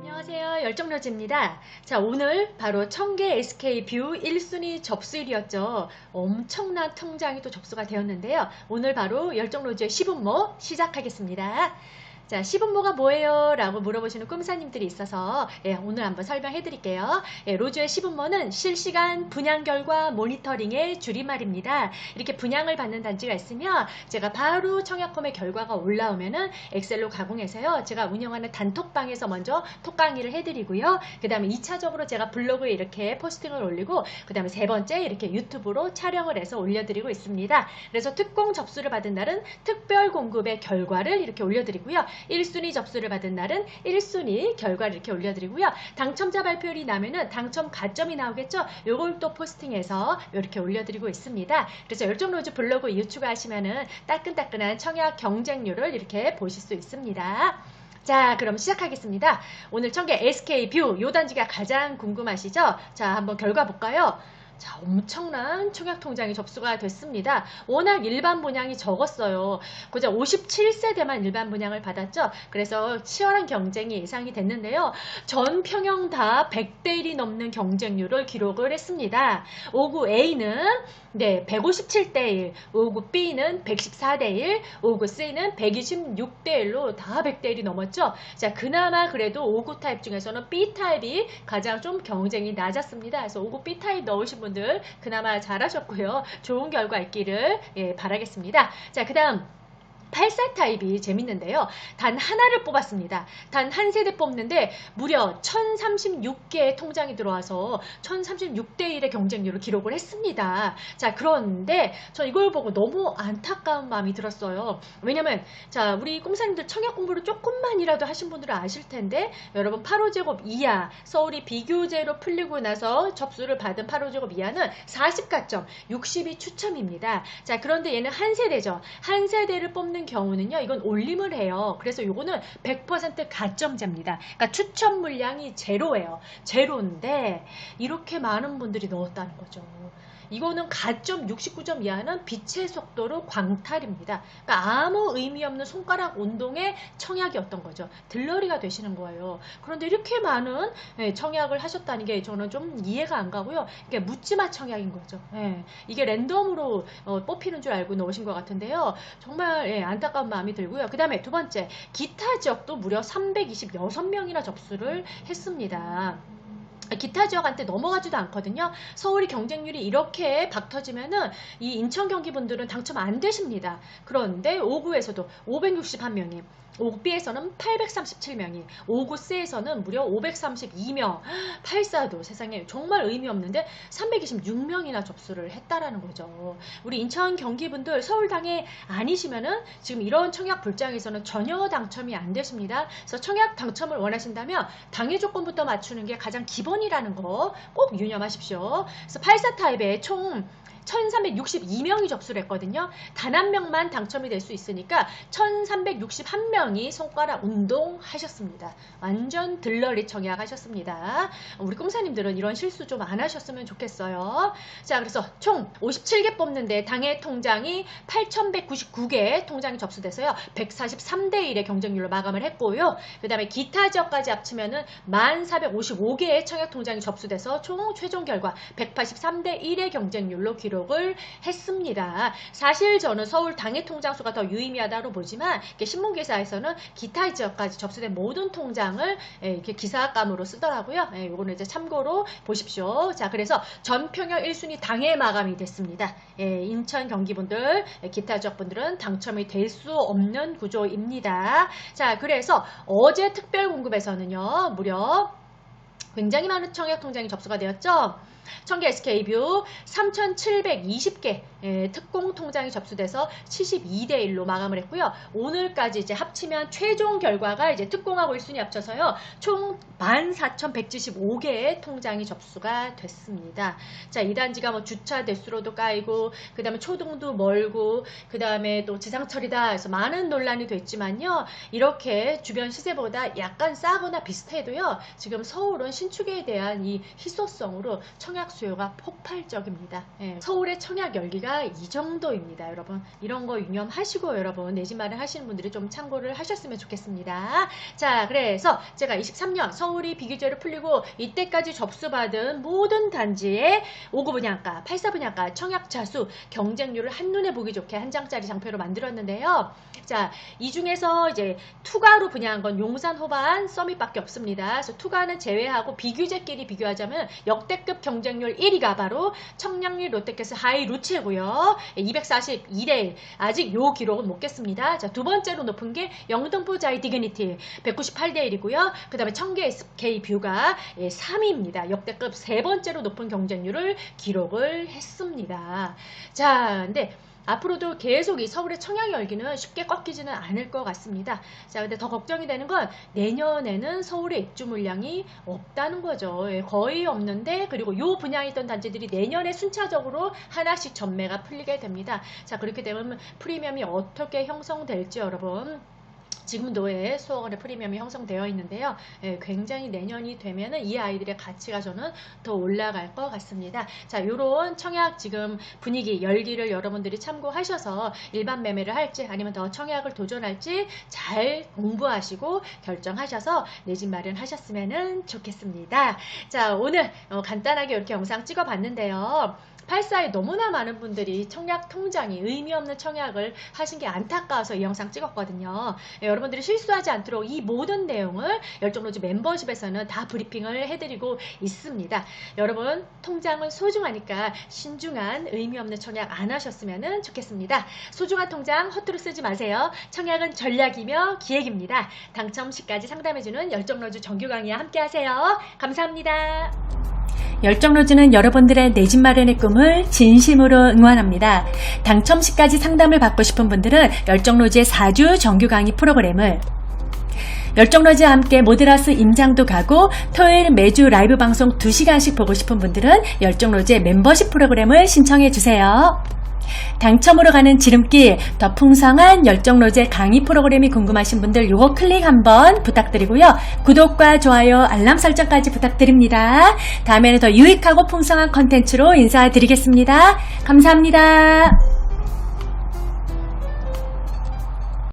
안녕하세요. 열정러즈입니다. 자, 오늘 바로 청계 SK 뷰 1순위 접수일이었죠. 엄청난 통장이 또 접수가 되었는데요. 오늘 바로 열정로즈의 시분모 시작하겠습니다. 자, 시분모가 뭐예요? 라고 물어보시는 꿈사님들이 있어서 예, 오늘 한번 설명해 드릴게요. 예, 로즈의 시분모는 실시간 분양 결과 모니터링의 줄임말입니다. 이렇게 분양을 받는 단지가 있으면 제가 바로 청약홈의 결과가 올라오면은 엑셀로 가공해서요. 제가 운영하는 단톡방에서 먼저 톡 강의를 해드리고요. 그 다음에 2차적으로 제가 블로그에 이렇게 포스팅을 올리고 그 다음에 세 번째 이렇게 유튜브로 촬영을 해서 올려드리고 있습니다. 그래서 특공 접수를 받은 날은 특별 공급의 결과를 이렇게 올려드리고요. 1순위 접수를 받은 날은 1순위 결과를 이렇게 올려드리고요. 당첨자 발표율이 나면은 당첨 가점이 나오겠죠? 요걸 또 포스팅해서 이렇게 올려드리고 있습니다. 그래서 열정로즈 블로그 이후 추가하시면은 따끈따끈한 청약 경쟁률을 이렇게 보실 수 있습니다. 자, 그럼 시작하겠습니다. 오늘 청계 SK 뷰, 요 단지가 가장 궁금하시죠? 자, 한번 결과 볼까요? 자, 엄청난 청약 통장이 접수가 됐습니다. 워낙 일반 분양이 적었어요. 고작 57세대만 일반 분양을 받았죠. 그래서 치열한 경쟁이 예상이 됐는데요. 전 평형 다 100대 1이 넘는 경쟁률을 기록을 했습니다. 59A는 네, 157대 1, 59B는 114대 1, 59C는 126대 1로 다 100대 1이 넘었죠. 자, 그나마 그래도 59 타입 중에서는 B 타입이 가장 좀 경쟁이 낮았습니다. 그래서 59 B 타입 넣으신 분들 그나마 잘하셨고요. 좋은 결과 있기를 예, 바라겠습니다. 자, 그 다음 84 타입이 재밌는데요. 단 하나를 뽑았습니다. 단 한 세대 뽑는데 무려 1036개의 통장이 들어와서 1036대 1의 경쟁률을 기록을 했습니다. 자, 그런데 저 이걸 보고 너무 안타까운 마음이 들었어요. 왜냐면 자, 우리 꼼사님들 청약 공부를 조금만이라도 하신 분들은 아실 텐데 여러분 8호제곱 이하 서울이 비교제로 풀리고 나서 접수를 받은 8호제곱 이하는 40가점 60이 추첨입니다. 자, 그런데 얘는 한 세대죠. 한 세대를 뽑는 경우는요. 이건 올림을 해요. 그래서 요거는 100% 가점제입니다. 그러니까 추첨 물량이 제로예요. 제로인데 이렇게 많은 분들이 넣었다는 거죠. 이거는 가점 69점 이하는 빛의 속도로 광탈입니다. 그러니까 아무 의미 없는 손가락 운동의 청약이었던 거죠. 들러리가 되시는 거예요. 그런데 이렇게 많은 예, 청약을 하셨다는 게 저는 좀 이해가 안 가고요. 이게 묻지마 청약인 거죠. 예, 이게 랜덤으로 어, 뽑히는 줄 알고 넣으신 것 같은데요. 정말 예, 안타까운 마음이 들고요. 그 다음에 두 번째 기타 지역도 무려 326명이나 접수를 했습니다. 기타 지역한테 넘어가지도 않거든요. 서울이 경쟁률이 이렇게 박터지면은 이 인천 경기 분들은 당첨 안 되십니다. 그런데 5구에서도 561명이 5B에서는 837명이, 5구C에서는 무려 532명, 8사도 세상에 정말 의미 없는데 326명이나 접수를 했다라는 거죠. 우리 인천 경기분들 서울당에 아니시면은 지금 이런 청약 불장에서는 전혀 당첨이 안 되십니다. 그래서 청약 당첨을 원하신다면 당일 조건부터 맞추는 게 가장 기본 이라는 거 꼭 유념하십시오. 그래서 84 타입의 총 1362명이 접수를 했거든요. 단 한 명만 당첨이 될 수 있으니까 1361명이 손가락 운동하셨습니다. 완전 들러리 청약하셨습니다. 우리 꽁사님들은 이런 실수 좀 안 하셨으면 좋겠어요. 자, 그래서 총 57개 뽑는데 당해 통장이 8199개 통장이 접수돼서요. 143대 1의 경쟁률로 마감을 했고요. 그 다음에 기타 지역까지 합치면은 1455개의 청약 통장이 접수돼서 총 최종 결과 183대 1의 경쟁률로 기록 기록을 했습니다. 사실 저는 서울 당해 통장수가 더 유의미하다고 보지만 신문 기사에서는 기타 지역까지 접수된 모든 통장을 예, 이렇게 기사감으로 쓰더라고요. 이거는 예, 이제 참고로 보십시오. 자, 그래서 전평형 1순위 당해 마감이 됐습니다. 예, 인천 경기분들, 기타 지역분들은 당첨이 될 수 없는 구조입니다. 자, 그래서 어제 특별 공급에서는요, 무려 굉장히 많은 청약 통장이 접수가 되었죠. 청계 SK뷰 3,720개 예, 특공 통장이 접수돼서 72대 1로 마감을 했고요. 오늘까지 이제 합치면 최종 결과가 이제 특공하고 1순위 합쳐서요. 총 14,175개의 통장이 접수가 됐습니다. 자, 이 단지가 뭐 주차 대수로도 까이고 그다음에 초동도 멀고 그다음에 또 지상 철이다 해서 많은 논란이 됐지만요. 이렇게 주변 시세보다 약간 싸거나 비슷해도요. 지금 서울은 신축에 대한 이 희소성으로 청약 수요가 폭발적입니다. 예, 서울의 청약 열기가 나이가 이 정도입니다, 여러분. 이런 거 유념하시고 여러분 내집 마련 하시는 분들이 좀 참고를 하셨으면 좋겠습니다. 자, 그래서 제가 23년 서울이 비규제를 풀리고 이때까지 접수받은 모든 단지의 5구 분양가, 8사 분양가, 청약 자수, 경쟁률을 한눈에 보기 좋게 한 장짜리 장표로 만들었는데요. 자, 이 중에서 이제 투가로 분양한 건 용산 호반 서밋밖에 없습니다. 그래서 투가는 제외하고 비규제끼리 비교하자면 역대급 경쟁률 1위가 바로 청량리 롯데캐슬 하이 루츠고요. 242대 1. 아직 요 기록은 못 깼습니다. 자, 두 번째로 높은 게 영등포 자이 디그니티 198대 1이고요. 그 다음에 청계 SK 뷰가 3위입니다. 역대급 세 번째로 높은 경쟁률을 기록을 했습니다. 자, 근데 앞으로도 계속 이 서울의 청약 열기는 쉽게 꺾이지는 않을 것 같습니다. 자, 근데 더 걱정이 되는 건 내년에는 서울의 입주 물량이 없다는 거죠. 예, 거의 없는데 그리고 요 분양했던 단지들이 내년에 순차적으로 하나씩 전매가 풀리게 됩니다. 자, 그렇게 되면 프리미엄이 어떻게 형성될지 여러분 지금도 예, 수억원의 프리미엄이 형성되어 있는데요. 예, 굉장히 내년이 되면은 이 아이들의 가치가 저는 더 올라갈 것 같습니다. 자, 요런 청약 지금 분위기, 열기를 여러분들이 참고하셔서 일반 매매를 할지 아니면 더 청약을 도전할지 잘 공부하시고 결정하셔서 내 집 마련하셨으면 좋겠습니다. 자, 오늘 어, 간단하게 이렇게 영상 찍어 봤는데요. 84에 너무나 많은 분들이 청약 통장이 의미 없는 청약을 하신 게 안타까워서 이 영상 찍었거든요. 예, 여러분들이 실수하지 않도록 이 모든 내용을 열정로즈 멤버십에서는 다 브리핑을 해드리고 있습니다. 여러분 통장은 소중하니까 신중한 의미 없는 청약 안 하셨으면 좋겠습니다. 소중한 통장 허투루 쓰지 마세요. 청약은 전략이며 기획입니다. 당첨 시까지 상담해주는 열정로즈 정규 강의와 함께하세요. 감사합니다. 열정로즈는 여러분들의 내 집 마련의 꿈을 진심으로 응원합니다. 당첨 시까지 상담을 받고 싶은 분들은 열정로즈의 4주 정규 강의 프로그램을 열정로즈와 함께 모드라스 임장도 가고 토요일 매주 라이브 방송 2시간씩 보고 싶은 분들은 열정로즈의 멤버십 프로그램을 신청해 주세요. 당첨으로 가는 지름길, 더 풍성한 열정로제 강의 프로그램이 궁금하신 분들 요거 클릭 한번 부탁드리고요. 구독과 좋아요, 알람 설정까지 부탁드립니다. 다음에는 더 유익하고 풍성한 컨텐츠로 인사드리겠습니다. 감사합니다.